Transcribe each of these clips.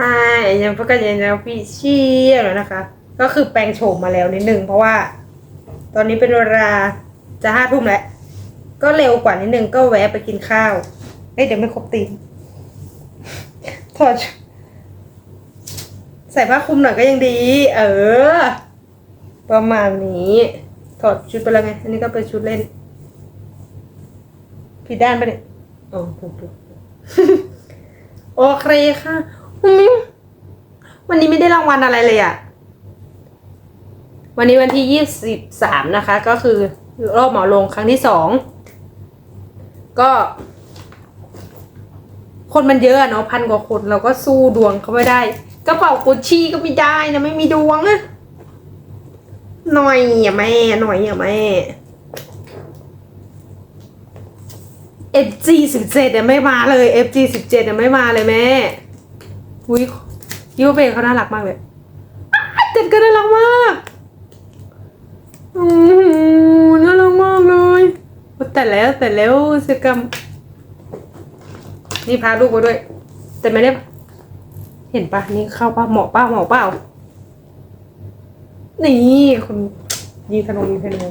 Hi ยังพบกันอยังแล้วพี่เชี่ยแล้วนะคะ ก็คือแปลงโฉมมาแล้วนิดนึงเพราะว่า ตอนนี้เป็นเวลาจะห้าทุ่มแล้ว ก็เร็วกว่านิดนึงก็แวะไปกินข้าวเอ้ยเดี๋ยวไม่ครบตีนถอดใส่ผ้าคลุมหน่อยก็ยังดี เออ ประมาณนี้ถอดชุดไปแล้วไง อันนี้ก็เป็นชุดเล่น ผิดด้านปเนี่ยอ๋อถูกถูกโอเคค่ะ อืมวันนี้ไม่ได้รางวัลอะไรเลยอะวันนี้วันที่ยี่สิบสามนะคะ ก็คือรอบหมาลงครั้งที่สองก็ คนมันเยอะเนาะพันกว่าคนเราก็สู้ดวงเขาไม่ได้กระเป๋ากุชชี่ก็ไม่ได้นะไม่มีดวงอะหน่อยอย่าแม่หน่อยอย่าแม่ FG สิบเจ็ดเนี่ยไม่มาเลย FG สิบเจ็ดเนี่ยไม่มาเลยแม่ อุ้ยยูเบเขาน่ารักมากเลยเจ็ดก็น่ารักมากอ้โหน่ารักมากเลยแต่แล้วแต่แล้วเสกรรมนี่พาลูกมาด้วย แต่ไม่ได้เห็นปะนี่เข้าปะเหมาะปะเหมาะเปล่านี่คนยิงธนูยิงธนู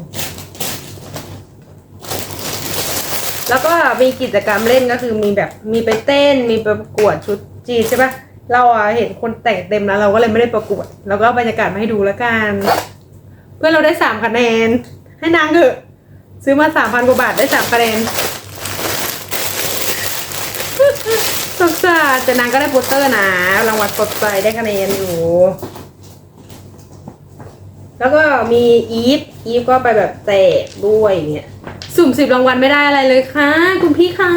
แล้วก็มีกิจกรรมเล่นก็คือมีแบบมีไปเต้นมีไประกวดชุดจีนใช่ปะ เราอะเห็นคนแต่งเต็มแล้ว เราก็เลยไม่ได้ประกวดเราก็บรรยากาศมาให้ดูแล้วกัน เพื่อนเราได้สามคะแนน ให้นางเถอะ ซื้อมาสามพันกว่าบาทได้สามคะแนนสงสารแต่นางก็ได้โปสเตอร์นะรางวัลปลดใจได้คะแนนอยู่ แล้วก็มีอีฟอีฟก็ไปแบบแจกด้วยเนี่ย สุ่มสิบรางวัลไม่ได้อะไรเลยค่ะ คุณพี่คะ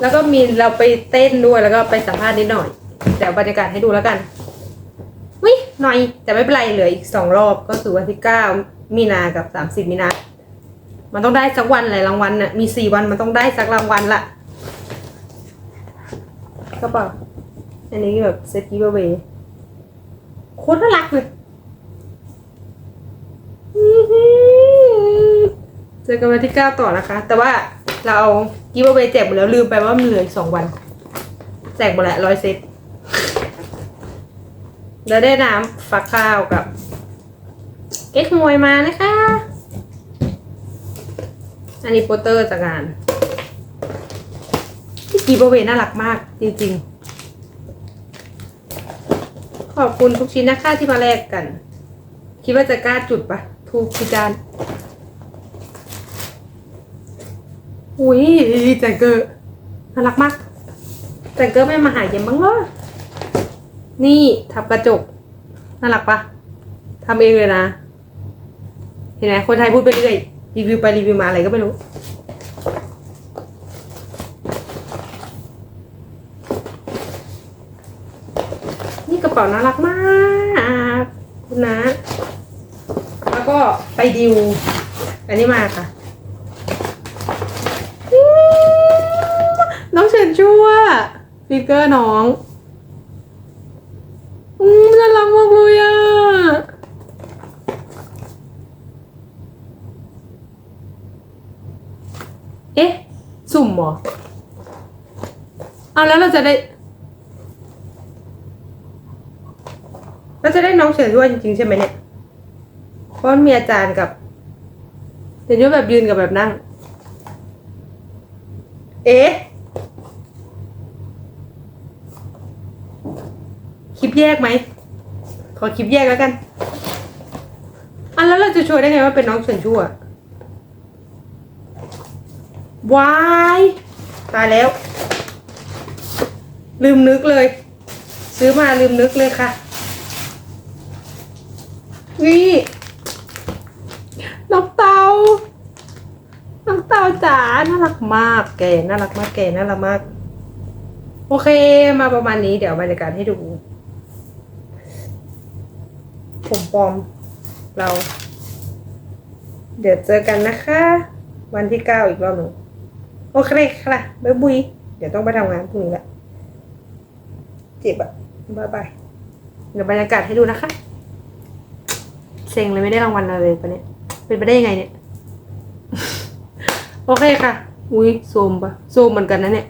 แล้วก็มีเราไปเต้นด้วยแล้วก็ไปสัมภาษณ์นิดหน่อยแต่เอาบรรยากาศให้ดูแล้วกันวิหน่อย แต่ไม่เป็นไรเหลืออีกสองรอบก็คือวันที่เก้ามีนากับสามสิบมีนา มันต้องได้สักวันหลายรางวัลน่ะมีสี่วันมันต้องได้สักรางวัลละก็เปล่าอันนี้แบบเซตกิฟต์เวย์โคตรน่ารักเลยเจอกันวันที่เก้าต่อนะคะ แต่ว่า เราเอากิฟต์เวย์แจกหมดแล้วลืมไปว่ามันเหลืออีกสองวัน แจกหมดล้วร้อยเซตแล้วได้น้ำฟักข้าวกับ เก๊กมวยมานะคะ อันนี้โปสเตอร์จากงานที่กิฟต์เวน่ารักมากจริงๆ ขอบคุณทุกชิ้นนะคะที่มาแลกกัน คิดว่าจะกล้าจุดปะทูกพิจาน อุ้ยแจงเกอร์น่ารักมากแจงเกอร์ไม่มาหาเย็นบ้างเหรอนี่ทับกระจกน่ารักปะทำเองเลยนะ เห็นไหมคนไทยพูดไปเรื่อยรีวิวไปรีวิวมาอะไรก็ไม่รู้นี่กระเป๋าน่ารักมากคุณนะ แล้วก็ไปดิว อันนี้มาค่ะอื้อน้องเฉินชั่ว ฟิกเกอร์น้อง อืมน่ารักมากเลยอะ เอ๊ะ สุ่มเหรอ เอาแล้วเราจะได้ เราจะได้น้องเฉินชั่วจริงๆใช่ไหมเนี่ย เพราะมีอาจารย์กับเฉินชั่วแบบยืนกับแบบนั่ง เอ๊ะ คลิป แยกไหม ขอคลิปแยกแล้วกัน อันแล้วเราจะช่วยได้ไงว่าเป็นน้องเฉินชั่ววายตายแล้ว ลืมนึกเลย ซื้อมาลืมนึกเลยค่ะนี่น้องเตาน้องเตาจ๋าน่ารักมากแกน่ารักมากแกน่ารักมาก โอเค มาประมาณนี้เดี๋ยวบรรยากาศให้ดู ผมปลอมเรา เดี๋ยวเจอกันนะคะ วันที่เก้าอีกรอบหนึ่งโอเคค่ะบ๊ายบุยเดี๋ยวต้องไปทำงานพรุ่งนี้แหละเจ็บอะบ๊ายบายเดี๋ยวบรรยากาศให้ดูนะคะเซ็งเลยไม่ได้รางวัลอะไรเลยปะเนี่ยเป็นไปได้ยังไงเนี่ย โอเคค่ะ อุ้ยโซมปะโซมเหมือนกันนะเนี่ย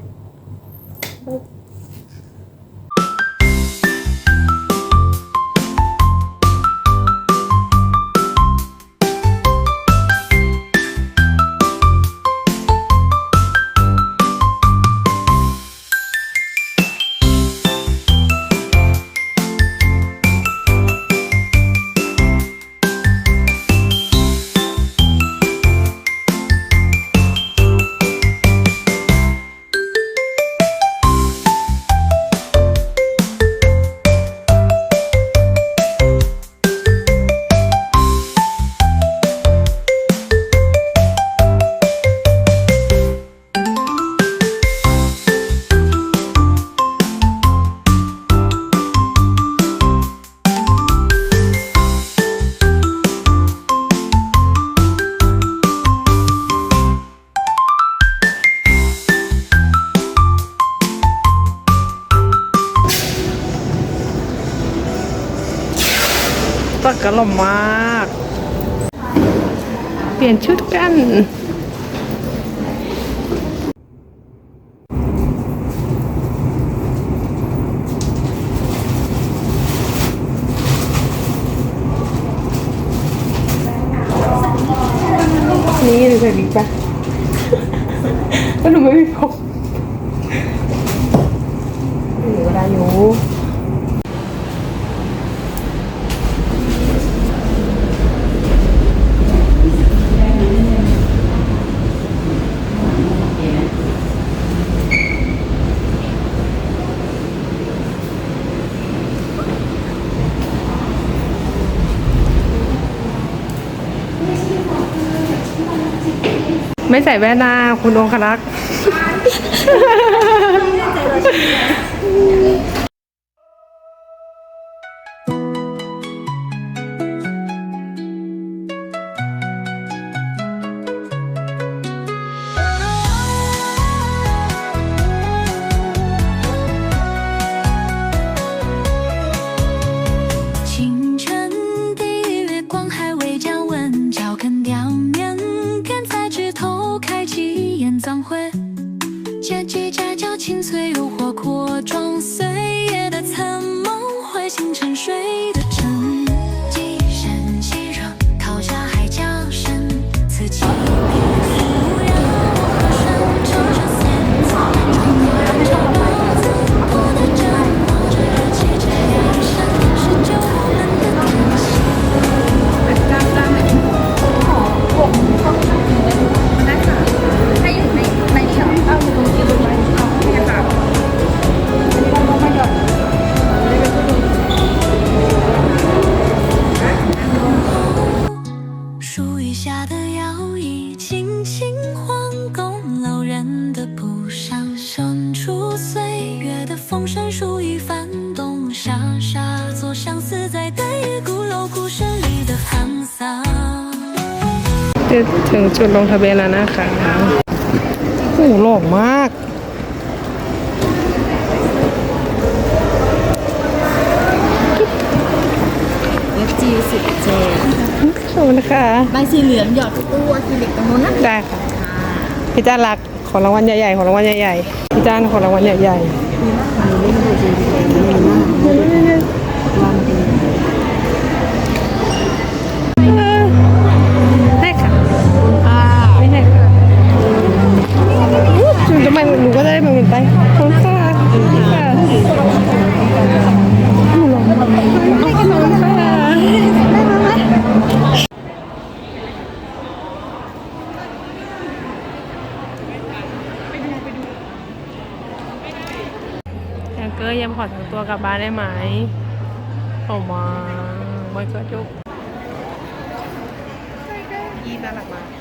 ล่อมาก เปลี่ยนชุดกันนี่หรือใส่บิ๊กปะก็หนูไม่มีผมหนูก็ได้อยู่ ไม่ใส่แว่นหน้าคุณองครักษ์ 树荫下的摇椅，轻轻晃拱老人的步上，生出岁月的风声，树已翻动，沙沙作相思，在淡夜鼓楼鼓声里的沧桑。 จะถึงจุดลงทะเบียนแล้วนะคะโอ้โหหล่อมาก เอฟจีสิบเจ ขอบคุณค่ะใบสีเหลืองหยอดตู้อะคริลิกตรงนู้นนะได้ค่ะพี่จ้ารักขอรางวัลใหญ่ๆขอรางวัลใหญ่ๆพี่จ้านขอรางวัลใหญ่ๆให้ค่ะไม่ให้ค่ะจุดทำไมหนูก็ได้มาเหมือนไปขอบคุณค่ะขอบคุณค่ะหนูลองขอบคุณค่ะ แองเกอร์ยังขอตัวกลับบ้านได้ไหมออกมาไม่ก็จุกยีน่ารักมาก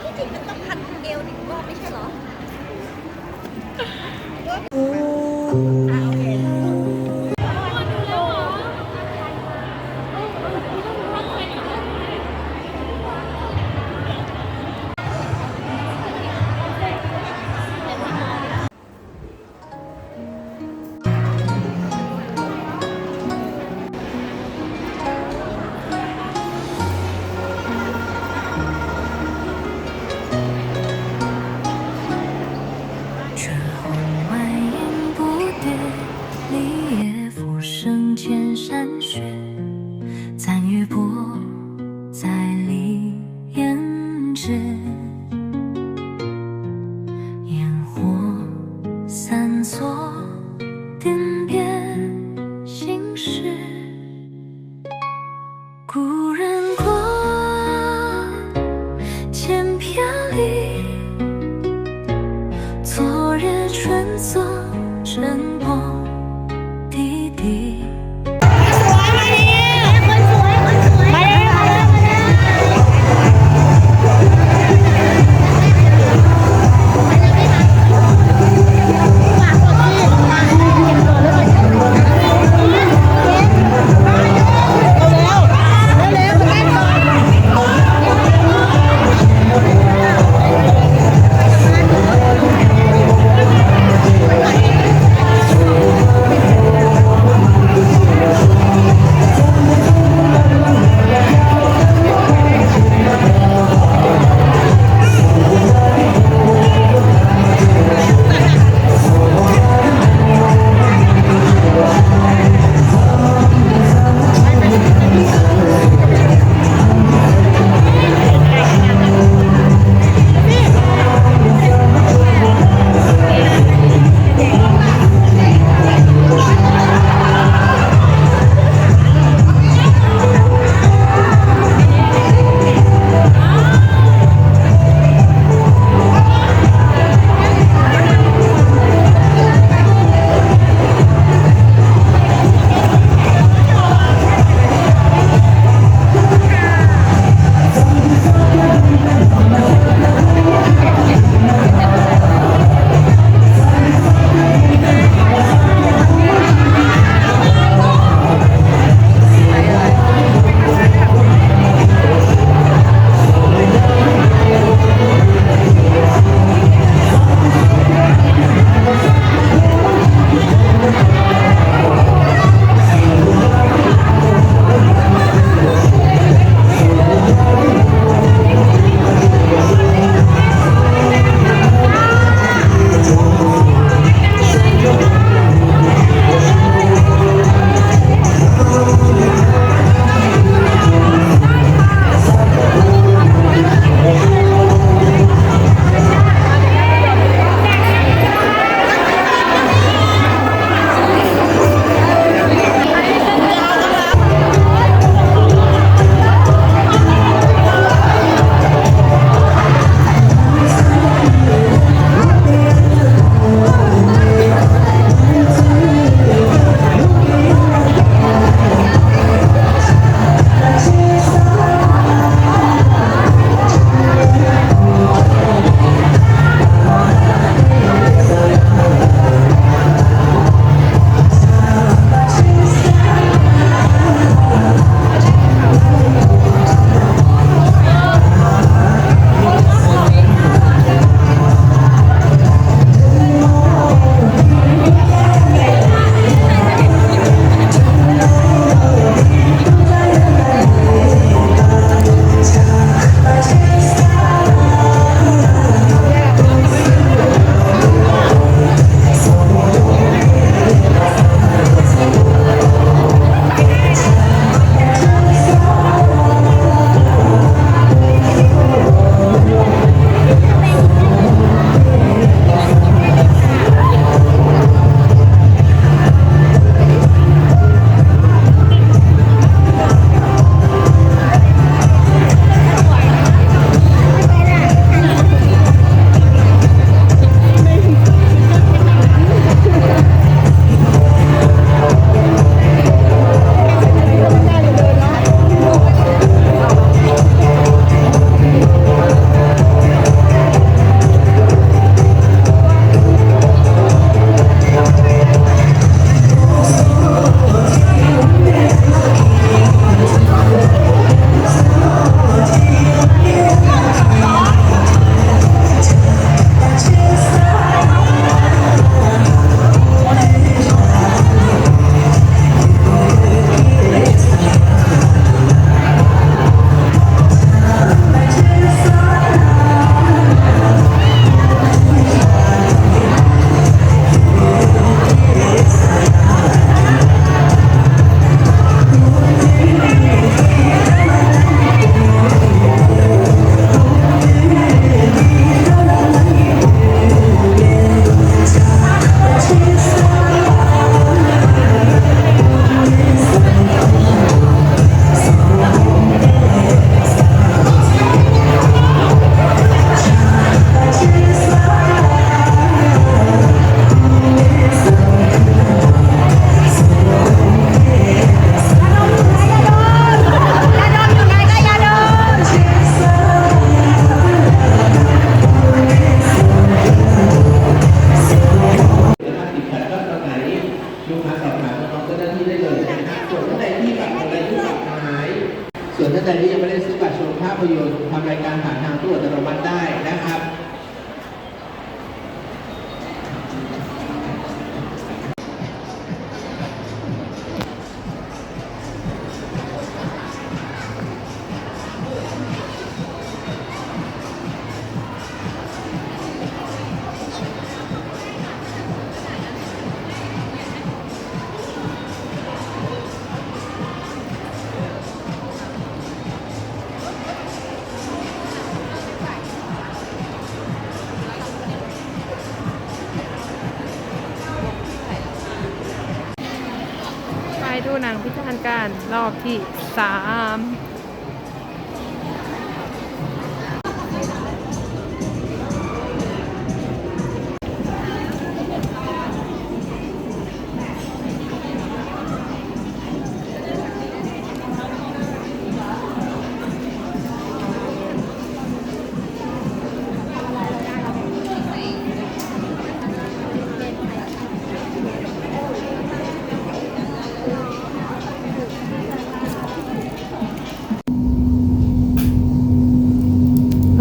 านรอบที่สาม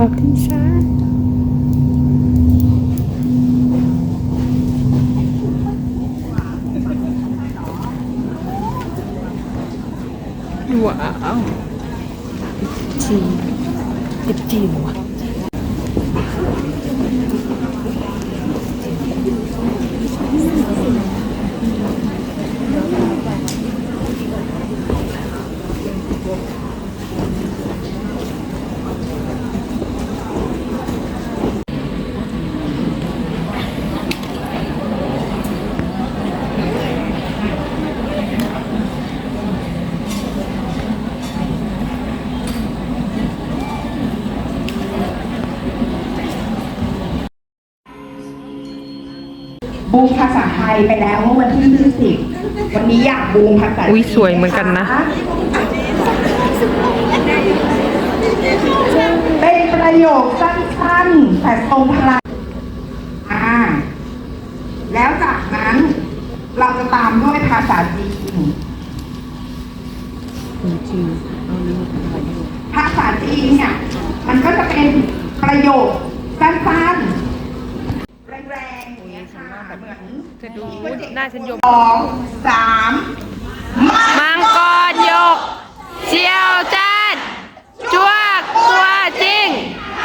รอบที่สามว้าวจีเจ็บจีนว่ะ บูมภาษาไทยไปแล้วเมื่อวันที่20วันนี้อยากบูมภาษาอุ้ยสวยเหมือนกันนะ เป็นประโยคสั้นๆแต่ทรงพลังอ่าแล้วจากนั้นเราจะตามด้วยภาษาจีนภาษาจีนเนี่ยมันก็จะเป็นประโยคสั้นๆ แรงๆอย่างเงี้ยค่ะเหมือน จะดูหน้าฉันยมสองสามมังกรยกเจียวจ้านจวกตัวจริง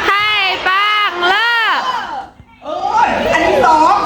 ให้ปังเลิกเอ้ยอันนี้สอง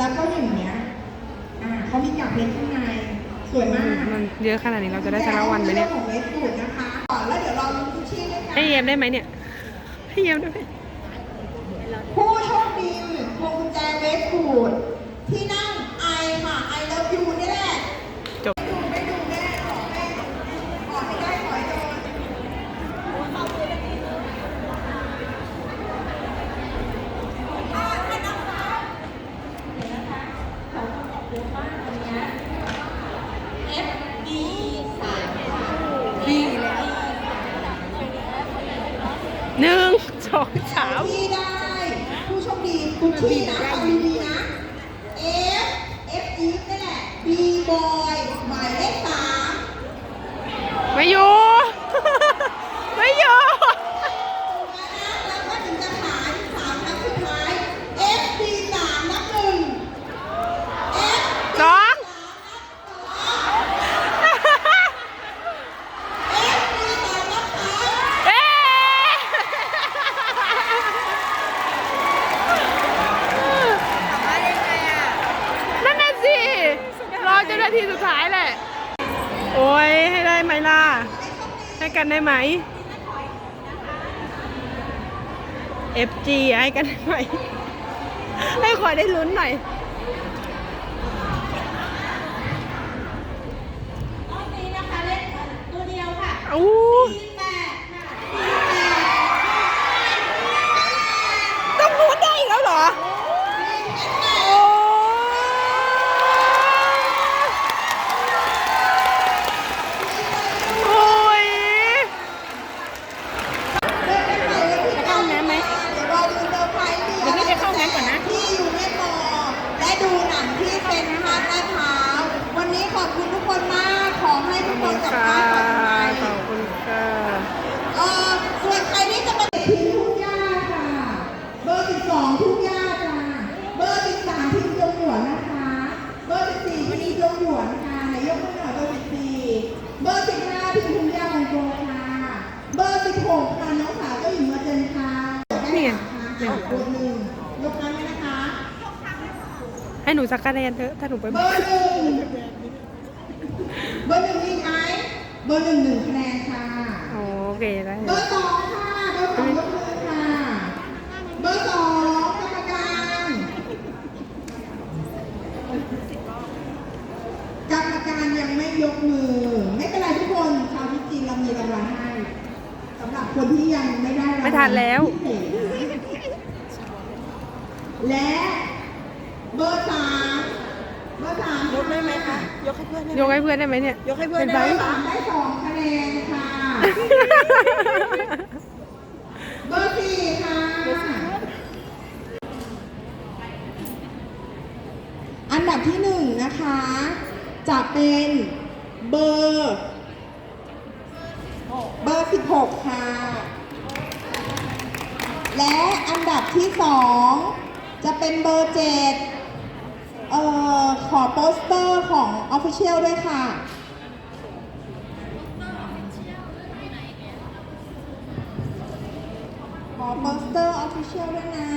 แล้วก็อย่างเงี้ยอ่าเขามีกากเพชรข้างในสวยมากมันเยอะขนาดนี้เราจะได้สักวันไหมเนี่ยของเวสฟูดนะคะก่อนแล้วเดี๋ยวเราลงทุกที่ด้วยกัให้เยมได้ไหมเนี่ย ให้เยมได้ไหมผู้โชคดีพวงกุญแจเวสฟูดที่นั่งไอค่ะไอเลิฟยูนี่แหละ จบ ดูไม่ดูแน่ขอให้ขอให้ได้ขอให้โดน หนึ่งสองสาม ที่ได้ ผู้โชคดีทุกที่นะฟังดีๆนะ F F อีฟนี่แหละ B boy หมายเลขสาม ไม่อยู่ ไม่อยู่ แล้วก็ถึงจะขายสามนัดสุดท้าย F B สามนับหนึ่ง F สอง F B สามนับสาม เอ๊ะนั่นน่ะสิ รอจนนาทีสุดท้ายแหละ ให้กันได้ไหม FG ให้ กันได้ไหม ให้ขอได้ลุ้นหน่อย รอบนี้นะคะเล่นตัวเดียวค่ะ อู้ แปดค่ะ ต้องลุ้นได้อีกแล้วเหรอ โอ้โอ้ย จะเข้าน้ำไหมเดี๋ยวเราดูเซอร์ไพรส์ดี เดี๋ยวพี่ไปเข้าน้ำก่อนนะ ที่อยู่ไม่พอและดูหนังที่เป็นภาพลาดพร้าววันนี้ขอบคุณทุกคนมาก ขอให้ทุกคนกลับ ค่ะ บ้านปลอดภัย ขอบคุณค่ะ เอ่อส่วนใครที่จะมาเด็กพิมพ์ทุ่งหญ้าค่ะ เบอร์ 12 ทุ่งหญ้าจ้าเบอร์ 13 พิมพ์จงหยวนนะคะ เบอร์ 14พิมพ์จงหยวนค่ะไหนยกมือหน่อยเบอร์ 14 เบอร์ 15 พิมพ์ทุ่งหญ้าของโจค่ะ เบอร์ 16 ค่ะน้องสาวเจ้าหญิงมาเจนค่ะ นี่ไงได้ค่ะขวดหนึ่งยกนั้นไหมนะคะให้หนูสักคะแนนเถอะถ้าหนูไปเบอร์หนึ่งเบอร์หนึ่งมีไหมเบอร์หนึ่งหนึ่งคะแนนค่ะโอเคได้เบอร์สองค่ะเบอร์สองยกมือค่ะเบอร์สองกรรมการกรรมการยังไม่ยกมือ ไม่เป็นไรทุกคนคราวที่จริงเรามีรางวัลให้สำหรับคนที่ยังไม่ได้รางวัลไม่ทันแล้วพิเศษ และเบอร์สามเบอร์สามยกได้ไหมคะยกให้เพื่อนได้ไหมเนี่ย ยกให้เพื่อนเบได้อไหมร์สามได้สองคะแนนค่ะ เบอร์สี่ค่ะ อันดับที่หนึ่งนะคะ จะเป็นเบอร์ เบอร์สิบหกค่ะ และอันดับที่สอง จะเป็นเบอร์เจ็ดเอ่อขอโปสเตอร์ของ Official ด้วยค่ะ ขอโปสเตอร์ Official ด้วยนะ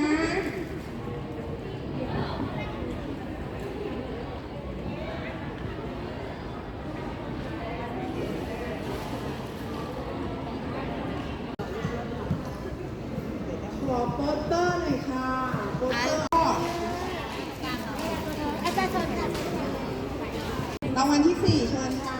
ขอโปสเตอร์หน่อยค่ะ โปสเตอร์รางวัลที่สี่เชิญค่ะ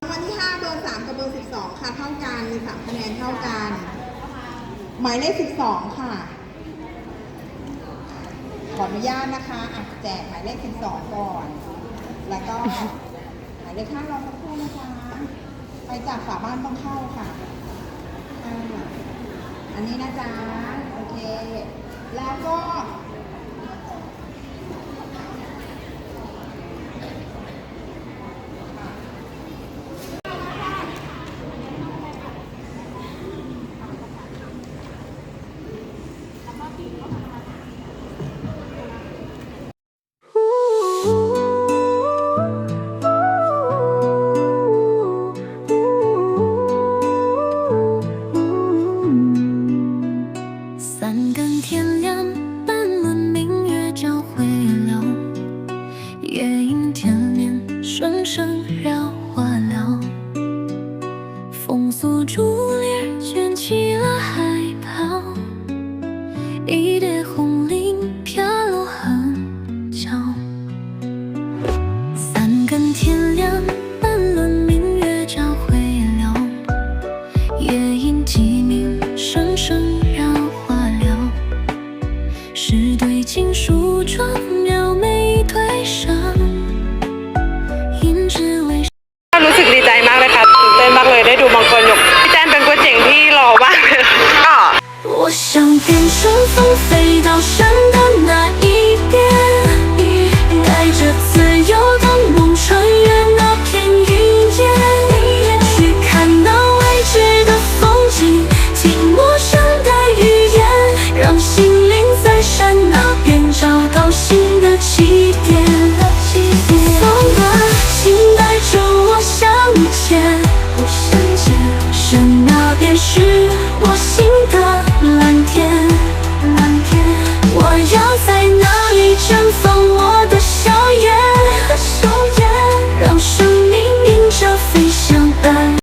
รางวัลที่ 5 เบอร์ 3 กับเบอร์ 12ค่ะเท่ากันมี3คะแนนเท่ากัน หมายเลข12ค่ะ ขออนุญาตนะคะอะแจกหมายเลข12ก่อน แล้วก็หมายเลข5รอสักครู่นะคะ ไปจากฝาบ้านต้องเข้าค่ะอ่าอันนี้นะจ๊ะ โอเค แล้วก็